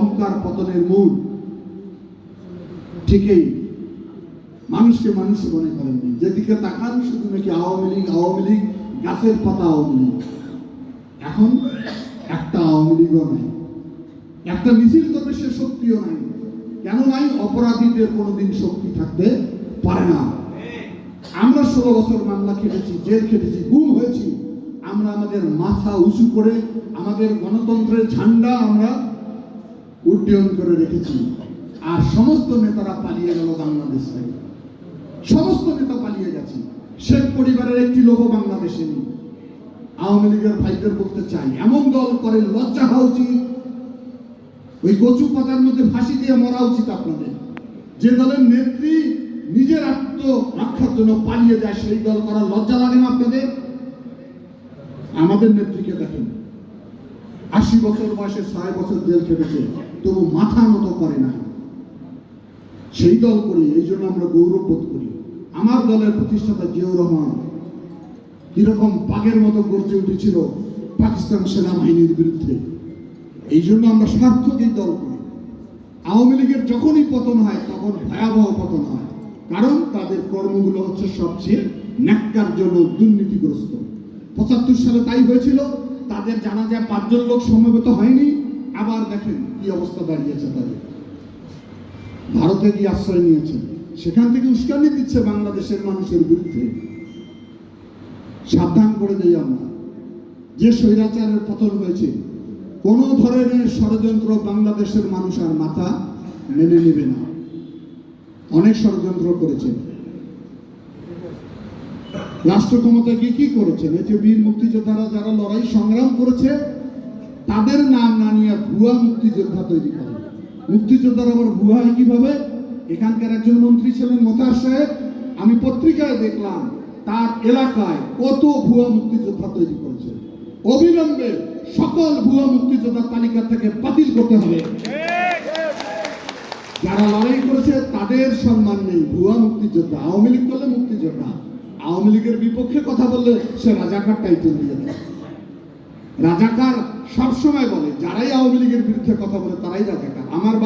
অহংকার পতনের মূল। ঠিকই। মানুষকে মানুষ মনে করেননি যেদিকে তাকান, শুধু নাকি আওয়ামী লীগ আওয়ামী লীগ, গাছের পাতা আওয়ামী লীগ। এখন একটা আওয়ামী লীগও নাই। একটা মিছিল করবে সে শক্তিও নাই। কেন নাই? অপরাধীদের কোনোদিন শক্তি থাকতে পারে না। আমরা ষোলো বছর মামলা খেটেছি, জেল খেটেছি, গুম হয়েছি। আমরা আমাদের মাথা উঁচু করে, আমাদের গণতন্ত্রের ঝান্ডা আমরা উড্ডয়ন করে রেখেছি। আর সমস্ত নেতারা পালিয়ে গেল বাংলাদেশ। থেকে সমস্ত নেতা পালিয়ে গেছে। শেখ পরিবারের একটি লোক বাংলাদেশে নেই। আওয়ামী লীগের ভাইদের বলতে চাই, এমন দল করে লজ্জা হওয়া উচিত। ওই কচু পাতার মধ্যে ফাঁসি দিয়ে মরা উচিত আপনাদের। যে দলের নেত্রী নিজের আত্ম রক্ষার জন্য পালিয়ে যায়, সেই দল করার লজ্জা লাগে না আপনাদের? আমাদের নেত্রীকে দেখেন। আশি বছর বয়সে ছয় বছর জেল খেটেছে। তবু মাথা মতো করে না। সেই দল করি, এই জন্য আমরা গৌরব বোধ করি। আমার দলের প্রতিষ্ঠাতা জিয়াউর রহমান কীরকম বাঘের মতো গর্জে উঠেছিল পাকিস্তান সেনাবাহিনীর বিরুদ্ধে। এই জন্য আমরা সার্থকই দল করি। আওয়ামী লীগের যখনই পতন হয়, তখন ভয়াবহ পতন হয়। কারণ তাদের কর্মগুলো হচ্ছে সবচেয়ে ন্যাক্কার জন্য দুর্নীতিগ্রস্ত। পঁচাত্তর সালে তাই হয়েছিল, তাদের জানা যায় পাঁচজন লোক সমবেত হয়নি আবার দেখেন কি অবস্থা দাঁড়িয়েছে তাদের। ভারতে গিয়ে আশ্রয় নিয়েছে। সেখান থেকে উস্কানি দিচ্ছে বাংলাদেশের মানুষের বিরুদ্ধে। সাবধান করে দেই আমরা। যে স্বৈরাচারের পতন হয়েছে, কোনো ধরনের ষড়যন্ত্র বাংলাদেশের মানুষ আর মাথা মেনে নেবে না। অনেক ষড়যন্ত্র করেছেন। রাষ্ট্র ক্ষমতায় গিয়ে কি করেছেন? এই যে বীর মুক্তিযোদ্ধারা যারা লড়াই সংগ্রাম করেছে তাদের নাম না নিয়ে ভুয়া মুক্তিযোদ্ধা তৈরি করে। মুক্তিযোদ্ধারা আবার ভুয়া হয় কীভাবে? এখানকার একজন মন্ত্রী ছিলেন মোতার সাহেব। আমি পত্রিকায় দেখলাম, তার এলাকায় কত ভুয়া মুক্তিযোদ্ধা তৈরি করেছে। অবিলম্বে সকল ভুয়া মুক্তিযোদ্ধার তালিকা থেকে বাতিল করতে হবে। যারা লড়াই করেছে, তাদের সম্মান নেই। ভুয়া মুক্তিযোদ্ধা, আওয়ামী লীগ করলে মুক্তিযোদ্ধা। আওয়ামী লীগের বিপক্ষে কথা বললে সে রাজাকার টাইটেল দিয়ে দেয়। রাজাকার সবসময় বলে যারাই আওয়ামী লীগের বিরুদ্ধে কথা বলে তারাই রাজাকার। আমার